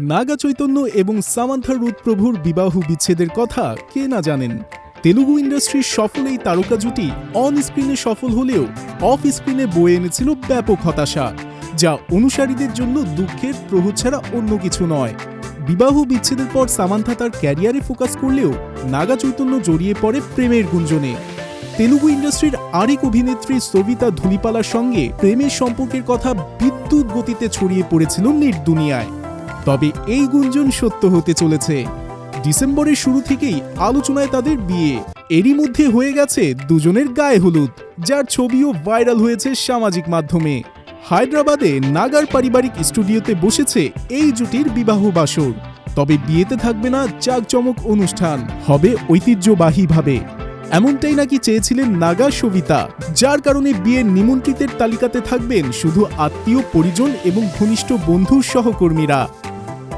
নাগা চৈতন্য এবং সামান্থা রুদ প্রভুর বিবাহ বিচ্ছেদের কথা কে না জানেন? তেলুগু ইন্ডাস্ট্রির সফল এই তারকা জুটি অন স্ক্রিনে সফল হলেও অফ স্ক্রিনে বয়ে এনেছিল ব্যাপক হতাশা, যা অনুসারীদের জন্য দুঃখের প্রভু ছাড়া অন্য কিছু নয়। বিবাহ বিচ্ছেদের পর সামান্থা তার ক্যারিয়ারে ফোকাস করলেও নাগা চৈতন্য জড়িয়ে পড়ে প্রেমের গুঞ্জনে। তেলুগু ইন্ডাস্ট্রির আরেক অভিনেত্রী সবিতা ধুলিপালার সঙ্গে প্রেমের সম্পর্কের কথা বিদ্যুৎ গতিতে ছড়িয়ে পড়েছিল নেট দুনিয়ায় তবে এই গুঞ্জন সত্য হতে চলেছে। ডিসেম্বরের শুরু থেকেই আলোচনায় তাদের বিয়ে। এরই মধ্যে হয়ে গেছে দুজনের গায়ে হলুদ, যার ছবিও ভাইরাল হয়েছে সামাজিক মাধ্যমে। হায়দ্রাবাদে নাগার পারিবারিক স্টুডিওতে বসেছে এই জুটির বিবাহ বাসর। তবে বিয়েতে থাকবে না জাঁকজমক অনুষ্ঠান, হবে ঐতিহ্যবাহীভাবে। এমনটাই নাকি চেয়েছিলেন নাগা সবিতা, যার কারণে বিয়ের নিমন্ত্রিতের তালিকাতে থাকবেন শুধু আত্মীয়, পরিজন এবং ঘনিষ্ঠ বন্ধু সহকর্মীরা।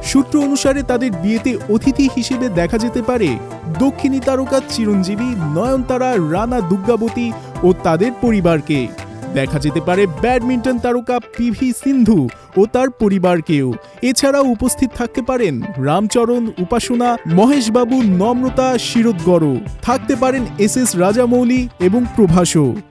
সূত্র অনুসারে তাদের বিয়েতে অতিথি হিসেবে দেখা যেতে পারে দক্ষিণী তারকা চিরঞ্জীবী, নয়নতারা, রানা দুর্গাবতী ও তাদের পরিবারকে। দেখা যেতে পারে ব্যাডমিন্টন তারকা পিভি সিন্ধু ও তার পরিবারকেও। এছাড়াও উপস্থিত থাকতে পারেন রামচরণ, উপাসনা, মহেশবাবু, নম্রতা শিরোদগড় থাকতে পারেন এস এস রাজামৌলি এবং প্রভাসও।